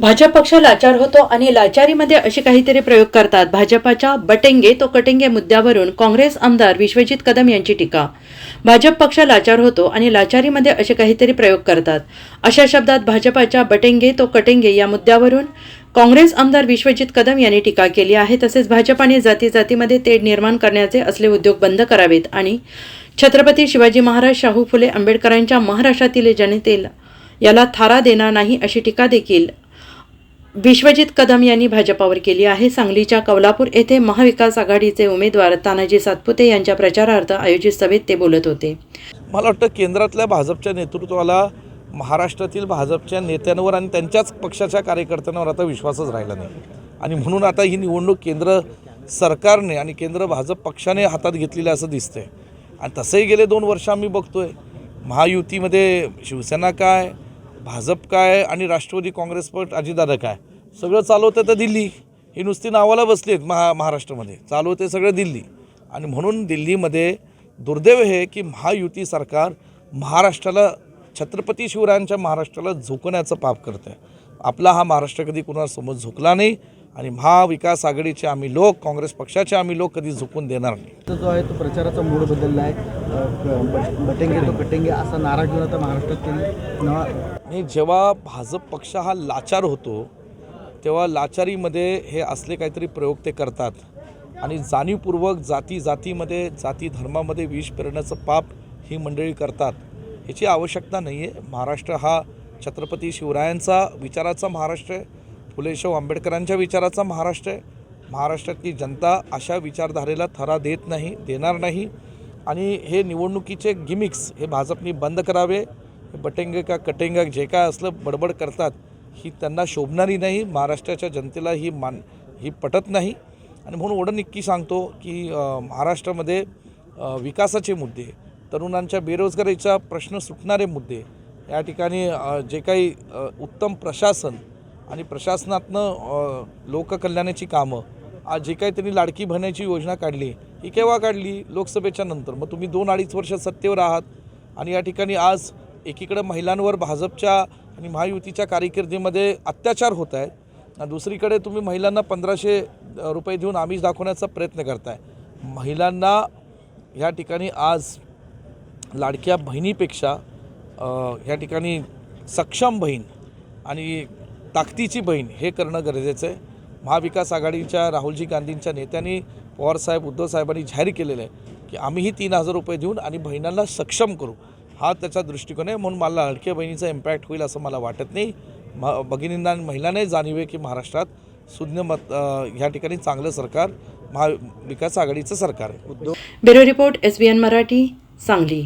भाजप पक्ष लाचार होतो आणि लाचारीमध्ये असे काहीतरी प्रयोग करतात. भाजपाच्या बटेंगे तो कटेंगे मुद्द्यावरून काँग्रेस आमदार विश्वजित कदम यांची टीका. भाजप पक्ष लाचार होतो आणि लाचारीमध्ये असे काहीतरी प्रयोग करतात. अशा शब्दात भाजपाच्या बटेंगे तो कटेंगे या मुद्द्यावरून काँग्रेस आमदार विश्वजित कदम यांनी टीका केली आहे. तसेच भाजपाने जाती जातीमध्ये तेढ निर्माण करण्याचे असले उद्योग बंद करावेत आणि छत्रपती शिवाजी महाराज शाहू फुले आंबेडकरांच्या महाराष्ट्रातील जनतेला याला थारा देणार नाही अशी टीका देखील विश्वजित कदम यांनी भाजपावर केली आहे. सांगलीच्या कौलापूर येथे महाविकास आघाडीचे उमेदवार तानाजी सातपुते यांच्या प्रचारार्थ आयोजित सभेत ते बोलत होते. मला वाटतं केंद्रातल्या भाजपच्या नेतृत्वाला महाराष्ट्रातील भाजपच्या नेत्यांवर आणि त्यांच्याच पक्षाच्या कार्यकर्त्यांवर आता विश्वासच राहिला नाही. आणि म्हणून आता ही निवडणूक केंद्र सरकारने आणि केंद्र भाजप पक्षाने हातात घेतलेली असं दिसतंय. आणि तसंही गेले दोन वर्ष आम्ही बघतोय. महायुतीमध्ये शिवसेना काय भाजप काय आणि राष्ट्रवादी काँग्रेस पट अजितदादा काय? सगळं चालवतं तर दिल्ली. ही नुसती नावाला बसली आहेत महा महाराष्ट्रामध्ये. चालवते सगळं दिल्ली. आणि म्हणून दिल्लीमध्ये दुर्दैव हे की महायुती सरकार महाराष्ट्राला छत्रपती शिवरायांच्या महाराष्ट्राला झोकण्याचं पाप करतं आहे आपला हा महाराष्ट्र कधी कुणासमोर झोकला नाही. आणि महाविकास आघाडीचे आम्ही लोक काँग्रेस पक्षाचे आम्ही लोक कधी झुकून देणार नाही. तो जो आहे तो प्रचाराचा मूड बदलला आहे. बटेंगे तो कटेंगे असा नारा घेऊन आता महाराष्ट्रातील नवा आणि जेव्हा भाजप पक्ष हा लाचार होतो तेव्हा लाचारीमध्ये हे असले काहीतरी प्रयोग ते करतात. आणि जाणीवपूर्वक जाती जातीमध्ये जाती धर्मामध्ये विष पेरण्याचं पाप ही मंडळी करतात. ह्याची आवश्यकता नाही आहे महाराष्ट्र हा छत्रपती शिवरायांचा विचाराचा महाराष्ट्र आहे. फुले आंबेडकरांच्या विचाराचा महाराष्ट्र आहे. महाराष्ट्रातली जनता अशा विचारधारेला थरा देत नाही देणार नाही. आणि हे निवडणुकीचे गिमिक्स हे भाजपनी बंद करावे. हे का कटेंग जे काय असलं बडबड करतात ही त्यांना शोभणारी नाही. महाराष्ट्राच्या जनतेला ही मान ही पटत नाही. आणि म्हणून ओढ निक्की सांगतो की महाराष्ट्रामध्ये विकासाचे मुद्दे तरुणांच्या बेरोजगारीचा प्रश्न सुटणारे मुद्दे या ठिकाणी जे काही उत्तम प्रशासन आणि प्रशासनातनं लोककल्याणाची कामं आज जे काही त्यांनी लाडकी भरण्याची योजना काढली ही केव्हा काढली? लोकसभेच्या नंतर. मग तुम्ही दोन अडीच वर्ष सत्तेवर आहात आणि या ठिकाणी आज एकीकडं महिलांवर भाजपच्या आणि महायुतीच्या कारकिर्दीमध्ये अत्याचार होत आहेत दुसरीकडे तुम्ही महिलांना पंधराशे रुपये देऊन आमिष दाखवण्याचा प्रयत्न करताय. महिलांना ह्या ठिकाणी आज लाडक्या बहिणीपेक्षा ह्या ठिकाणी सक्षम बहीण आणि ताकदीची बहीण हे करणं गरजेचं आहे. महाविकास आघाडीच्या राहुलजी गांधींच्या नेत्यांनी पवारसाहेब उद्धवसाहेबांनी जाहीर केलेलं आहे की आम्हीही तीन हजार रुपये देऊन आणि बहिणांना सक्षम करू. हा त्याचा दृष्टिकोन आहे. म्हणून मला लाडक्या बहिणीचा इम्पॅक्ट होईल असं मला वाटत नाही. म भगिनींना आणि महिलांनाही जाणीव की महाराष्ट्रात सुज्ञ मत ह्या ठिकाणी चांगलं सरकार महाविकास आघाडीचं सरकार आहे. Bureau report S B N Marathi Sangli.